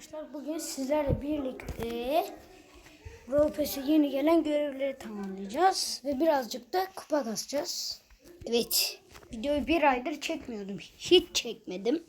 arkadaşlar. Bugün sizlerle birlikte Pass'e yeni gelen görevleri tamamlayacağız. Ve birazcık da kupa kasacağız. Evet. Videoyu bir aydır çekmiyordum. Hiç çekmedim.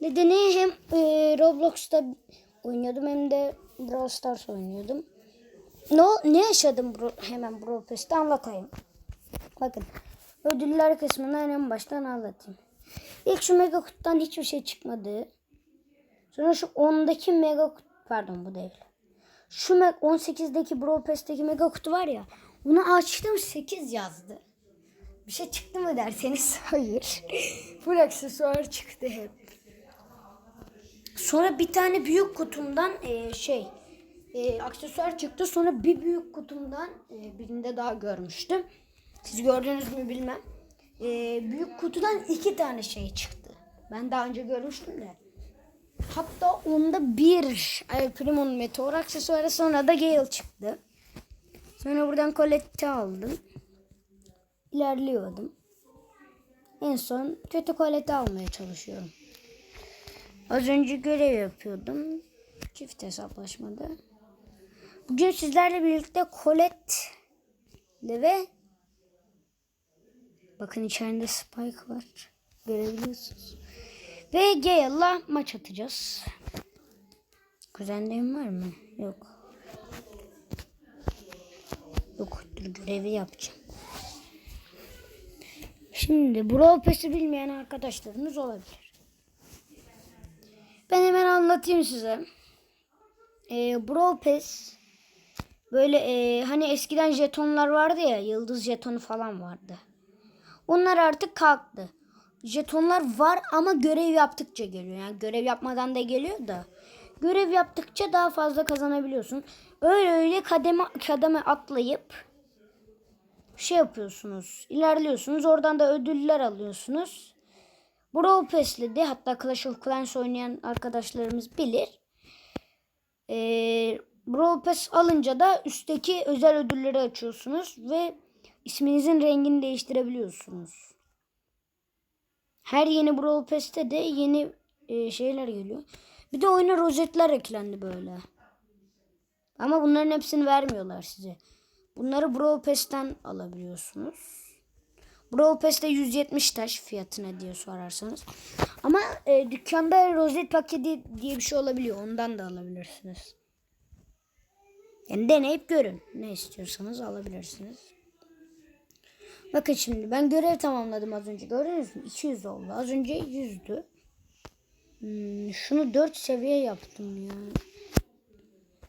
Nedeni hem e, Roblox'ta oynuyordum hem de Brawl Stars oynuyordum. Ne, ne yaşadım bro, hemen Pass'te anlatayım. Bakın. Ödüller kısmından en baştan anlatayım. İlk şu mega kutudan hiçbir şey çıkmadı. Sonra şu 10'daki mega kutu pardon bu değil. Şu me- 18'deki Brawl Pass'teki mega kutu var ya. Onu açtım 8 yazdı. Bir şey çıktı mı derseniz hayır. Full aksesuar çıktı hep. Sonra bir tane büyük kutumdan e, şey e, aksesuar çıktı. Sonra bir büyük kutumdan e, birinde daha görmüştüm. Siz gördünüz mü bilmem. E, büyük kutudan iki tane şey çıktı. Ben daha önce görmüştüm de. Hatta onda bir El Primo'nun meteor aksesuarı sonra da Gale çıktı. Sonra buradan Colette'i aldım. İlerliyordum. En son kötü Colette almaya çalışıyorum. Az önce görev yapıyordum. Çift hesaplaşmada. Bugün sizlerle birlikte Colette ve bakın içeride Spike var. Görebiliyorsunuz. Ve Gale'la maç atacağız. Kuzenlerim var mı? Yok. Yok dur görevi yapacağım. Şimdi Brawl Pass'i bilmeyen arkadaşlarımız olabilir. Ben hemen anlatayım size. Ee, Brawl Pass böyle e, hani eskiden jetonlar vardı ya yıldız jetonu falan vardı. Onlar artık kalktı. Jetonlar var ama görev yaptıkça geliyor. Yani görev yapmadan da geliyor da. Görev yaptıkça daha fazla kazanabiliyorsun. Öyle öyle kademe kademe atlayıp şey yapıyorsunuz. ilerliyorsunuz. Oradan da ödüller alıyorsunuz. Brawl Pass'le de hatta Clash of Clans oynayan arkadaşlarımız bilir. Ee, Brawl Pass alınca da üstteki özel ödülleri açıyorsunuz ve isminizin rengini değiştirebiliyorsunuz. Her yeni Brawl Pass'te de yeni e, şeyler geliyor. Bir de oyuna rozetler eklendi böyle. Ama bunların hepsini vermiyorlar size. Bunları Brawl Pass'ten alabiliyorsunuz. Brawl Pass'te 170 taş fiyatına diye sorarsanız. Ama e, dükkanda rozet paketi diye bir şey olabiliyor. Ondan da alabilirsiniz. Yani deneyip görün. Ne istiyorsanız alabilirsiniz. Bakın şimdi ben görev tamamladım az önce. Gördünüz mü? 200 oldu. Az önce 100'dü. Hmm, şunu 4 seviye yaptım ya.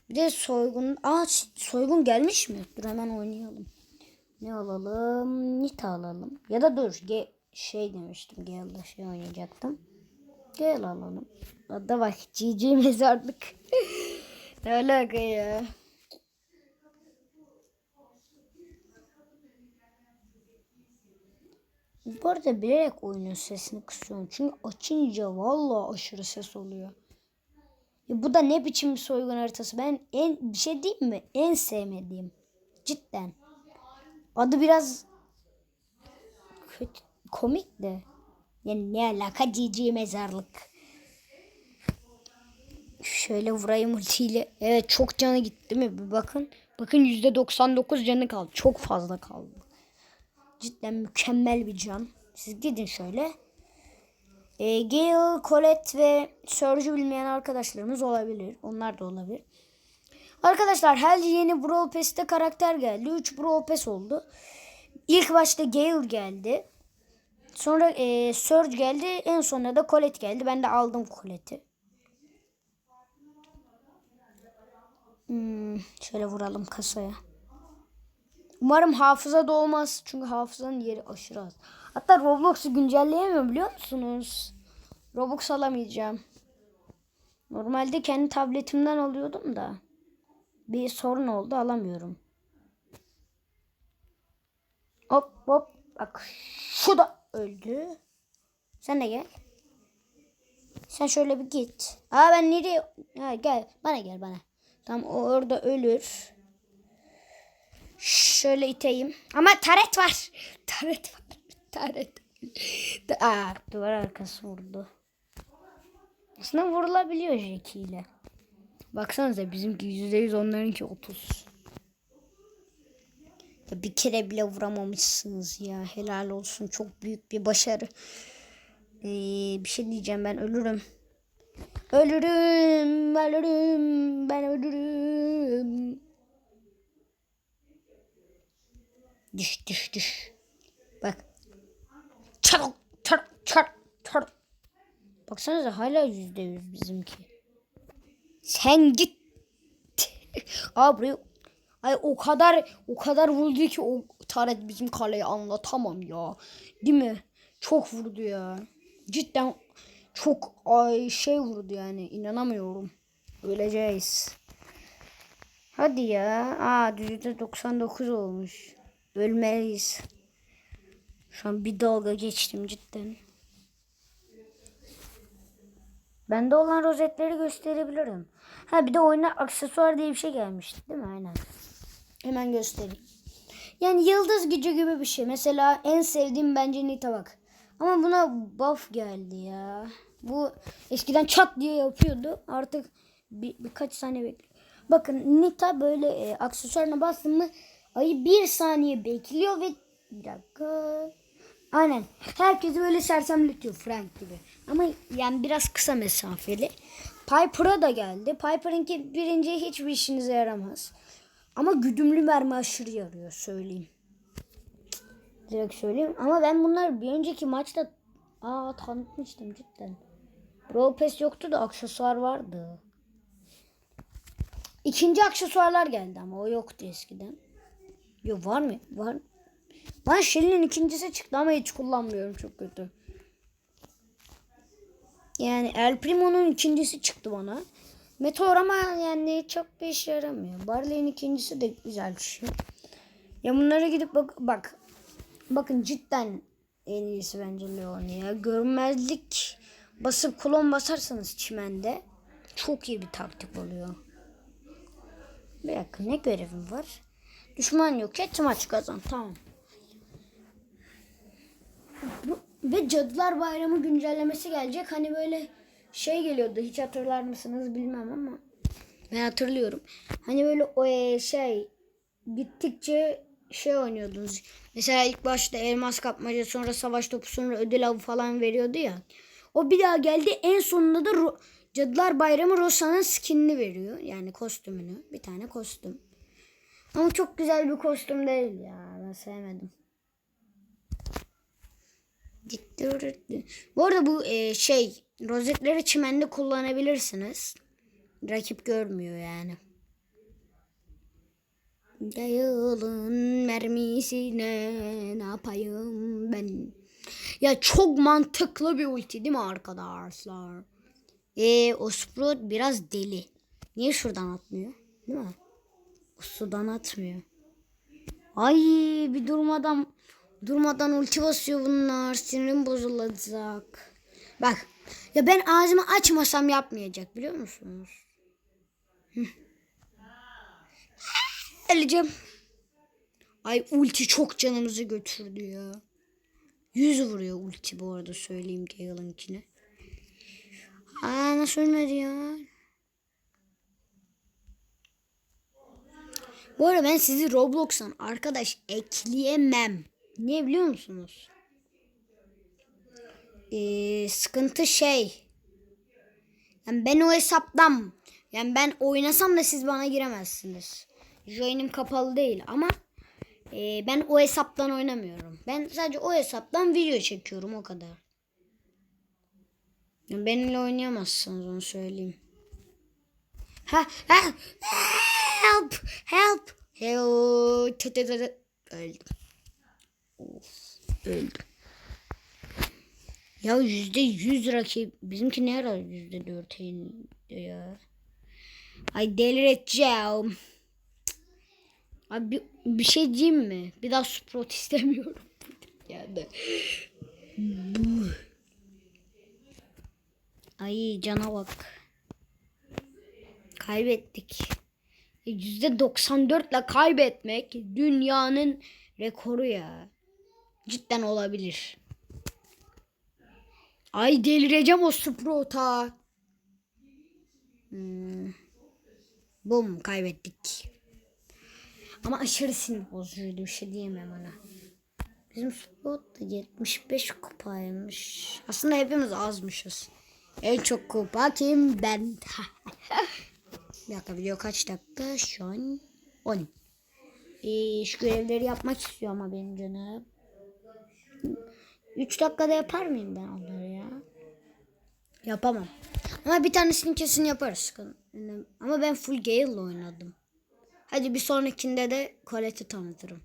Bir de soygun. Aa soygun gelmiş mi? Dur hemen oynayalım. Ne alalım? Nita alalım. Ya da dur. Ge şey demiştim. Gale'da şey oynayacaktım. Gel alalım. Hatta bak GG mezarlık. ne alaka ya? Bu arada bilerek oyunun sesini kısıyorum. Çünkü açınca vallahi aşırı ses oluyor. Ya bu da ne biçim bir soygun haritası. Ben en bir şey diyeyim mi? En sevmediğim. Cidden. Adı biraz kötü, komik de. Yani ne alaka cici mezarlık. Şöyle vurayım ultiyle. Evet çok canı gitti mi? Bir bakın. Bakın %99 canı kaldı. Çok fazla kaldı. Cidden mükemmel bir can. Siz gidin şöyle. E, Gale, Colette ve Surge'ü bilmeyen arkadaşlarımız olabilir. Onlar da olabilir. Arkadaşlar her yeni Brawl Pass'te karakter geldi. 3 Brawl Pass oldu. İlk başta Gale geldi. Sonra e, Surge geldi. En sonunda da Colette geldi. Ben de aldım Colette'i. Hmm, şöyle vuralım kasaya. Umarım hafıza da olmaz. Çünkü hafızanın yeri aşırı az. Hatta Roblox'u güncelleyemiyorum biliyor musunuz? Roblox alamayacağım. Normalde kendi tabletimden alıyordum da. Bir sorun oldu alamıyorum. Hop hop. Bak şu da öldü. Sen de gel. Sen şöyle bir git. Aa ben nereye? Ha, gel bana gel bana. Tam o orada ölür. Şöyle iteyim. Ama taret var. Taret var. Taret. Aa, duvar arkası vurdu. Aslında vurulabiliyor Jackie ile. Baksanıza bizimki %100 onlarınki 30. Ya bir kere bile vuramamışsınız ya. Helal olsun. Çok büyük bir başarı. Ee, bir şey diyeceğim ben ölürüm. Ölürüm, ölürüm, ben ölürüm. Düş, düş, düş. Bak. Çarık, çarık, çarık, çarık. Baksanıza hala yüzde yüz bizimki. Sen git. Aa buraya Ay o kadar o kadar vurdu ki o taret bizim kaleyi anlatamam ya. Değil mi? Çok vurdu ya. Cidden çok ay şey vurdu yani inanamıyorum. Öleceğiz. Hadi ya. Aa yüzde 99 olmuş. Ölmeliyiz. Şu an bir dalga geçtim cidden. Bende olan rozetleri gösterebilirim. Ha bir de oyuna aksesuar diye bir şey gelmişti değil mi? Aynen. Hemen göstereyim. Yani yıldız gücü gibi bir şey. Mesela en sevdiğim bence Nita bak. Ama buna buff geldi ya. Bu eskiden çat diye yapıyordu. Artık bir, birkaç saniye bekliyor. Bakın Nita böyle e, aksesuarına bastın mı ayı bir saniye bekliyor ve bir dakika. Aynen. Herkesi böyle sersemletiyor Frank gibi. Ama yani biraz kısa mesafeli. Piper'a da geldi. Piper'ınki birinci hiçbir işinize yaramaz. Ama güdümlü mermi aşırı yarıyor söyleyeyim. Direkt söyleyeyim. Ama ben bunlar bir önceki maçta aa tanıtmıştım cidden. Brawl Pass yoktu da aksesuar vardı. İkinci aksesuarlar geldi ama o yoktu eskiden. Yok var mı? Var. Lan Shelly'nin ikincisi çıktı ama hiç kullanmıyorum çok kötü. Yani El Primo'nun ikincisi çıktı bana. Meteor ama yani çok bir işe yaramıyor. Barley'in ikincisi de güzel bir şey. Ya bunlara gidip bak bak. Bakın cidden en iyisi bence Leon ya. Görmezlik basıp klon basarsanız çimende çok iyi bir taktik oluyor. Bir dakika ne görevim var? Düşman yok et maç kazan tamam. Bu- Ve Cadılar Bayramı güncellemesi gelecek. Hani böyle şey geliyordu. Hiç hatırlar mısınız bilmem ama. Ben hatırlıyorum. Hani böyle o e, şey gittikçe şey oynuyordunuz. Mesela ilk başta elmas kapmaca sonra savaş topu sonra ödül avı falan veriyordu ya. O bir daha geldi. En sonunda da Ro- Cadılar Bayramı Rosa'nın skinini veriyor. Yani kostümünü. Bir tane kostüm. Ama çok güzel bir kostüm değil ya. Ben sevmedim. Bu arada bu e, şey rozetleri çimende kullanabilirsiniz. Rakip görmüyor yani. Yayılın mermisine ne yapayım ben? Ya çok mantıklı bir ulti değil mi arkadaşlar? E, o Sprout biraz deli. Niye şuradan atmıyor? Değil mi? Sudan atmıyor. Ay bir durmadan durmadan ulti basıyor bunlar. Sinirim bozulacak. Bak ya ben ağzımı açmasam yapmayacak biliyor musunuz? Öleceğim. Ay ulti çok canımızı götürdü ya. Yüz vuruyor ulti bu arada söyleyeyim Gale'ınkine. Aa nasıl ölmedi ya? Bu arada ben sizi Roblox'tan arkadaş ekleyemem. Niye biliyor musunuz? Ee, sıkıntı şey. Yani ben o hesaptan yani ben oynasam da siz bana giremezsiniz. Join'im kapalı değil ama e, ben o hesaptan oynamıyorum. Ben sadece o hesaptan video çekiyorum o kadar. Yani benimle oynayamazsınız onu söyleyeyim. Ha ha help help help öldüm. Of, öldüm. Ya yüzde yüz rakip. Bizimki ne ara yüzde dört ya. Ay delireceğim. Abi bir, bir şey diyeyim mi? Bir daha Sprout istemiyorum. yani. Bu. Ay cana bak. Kaybettik. E, Yüzde 94 ile kaybetmek dünyanın rekoru ya. Cidden olabilir. Ay delireceğim o Sprout'a. Hmm. Bum kaybettik. Ama aşırı sinir bozucuydu bir şey diyemem ona. Bizim spot da 75 kupaymış. Aslında hepimiz azmışız. En çok kupa kim? Ben. bir dakika video kaç dakika? Şu an 10. Ee, şu görevleri yapmak istiyor ama benim canım. 3 dakikada yapar mıyım ben onları ya? Yapamam. Ama bir tanesini kesin yaparız. Ama ben full Gale'la oynadım. Hadi bir sonrakinde de Colette'i tanıtırım.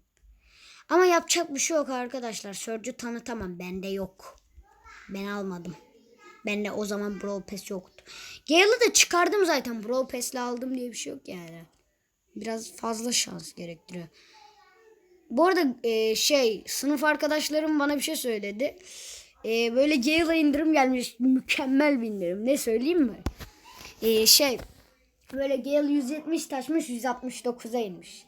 Ama yapacak bir şey yok arkadaşlar. Surge'ü tanıtamam. Bende yok. Ben almadım. Bende o zaman Brawl Pass yoktu. Gale'ı da çıkardım zaten. Brawl Pass'le aldım diye bir şey yok yani. Biraz fazla şans gerektiriyor. Bu arada e, şey sınıf arkadaşlarım bana bir şey söyledi. E, böyle Gale'a indirim gelmiş. Mükemmel bir indirim. Ne söyleyeyim mi? E, şey böyle Gale 170 taşmış 169'a inmiş.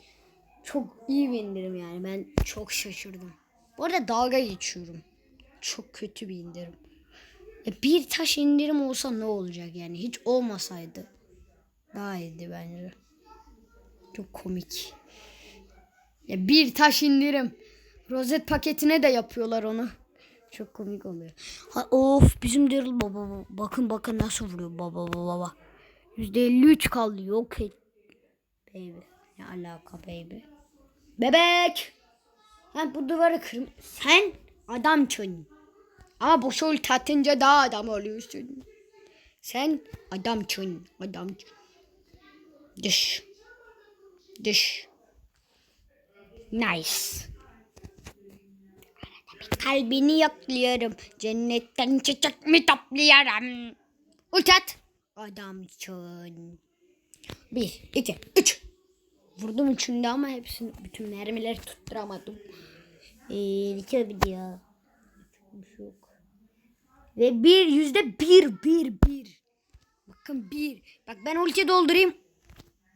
Çok iyi bir indirim yani. Ben çok şaşırdım. Bu arada dalga geçiyorum. Çok kötü bir indirim. E, bir taş indirim olsa ne olacak yani? Hiç olmasaydı. Daha iyiydi bence. Çok komik. Ya bir taş indirim. Rozet paketine de yapıyorlar onu. Çok komik oluyor. Ha, of bizim Daryl baba. Bakın bakın nasıl vuruyor baba baba baba. %53 kaldı yok et. Baby. Ne alaka baby. Bebek. Ha bu duvarı kırm. Sen adamsın. Ama boş ulti atınca daha adam oluyorsun. Sen adamsın. Adamsın. Dış. Dış. Nice. Kalbini yaklıyorum. Cennetten çiçek mi topluyorum? Ulti at. Adamsın. Bir, iki, üç. Vurdum üçünde ama hepsini, bütün mermileri tutturamadım. Ee, bitiyor video. Bir şey. Ve bir yüzde bir, bir, bir. Bakın bir. Bak ben ulti doldurayım.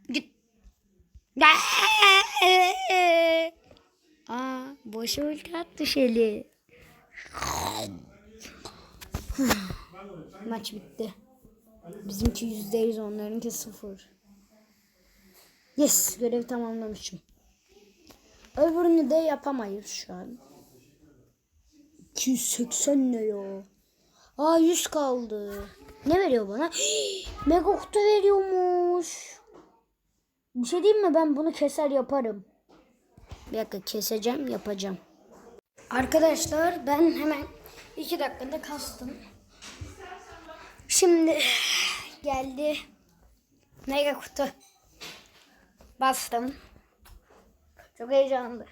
Git. Aa, boş ulti attı Şeli. Maç bitti. Bizimki yüzde yüz onlarınki sıfır. Yes görev tamamlamışım. Öbürünü de yapamayız şu an. 280 ne ya? Aa 100 kaldı. Ne veriyor bana? Mega kutu veriyormuş. Bir şey diyeyim mi? Ben bunu keser yaparım. Bir dakika keseceğim yapacağım. Arkadaşlar ben hemen 2 dakikada kastım. Şimdi geldi. Mega kutu. Bastım. Çok heyecanlı.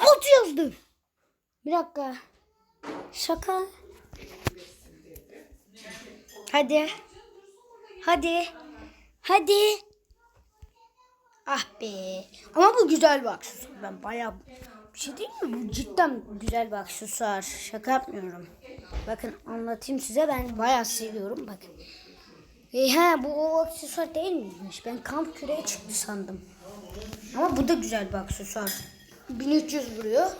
Alt yazdı. Bir dakika. Şaka. Hadi. Hadi. Hadi. Ah be. Ama bu güzel bir. Ben bayağı bir şey değil mi? Bu cidden güzel bir aksesuar. Şaka yapmıyorum. Bakın anlatayım size. Ben bayağı seviyorum. Bakın. E, he bu o aksesuar değil miymiş? Ben kamp küreği çıktı sandım. Ama bu da güzel bir aksesuar. 1300 vuruyor.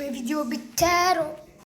Ve video biter.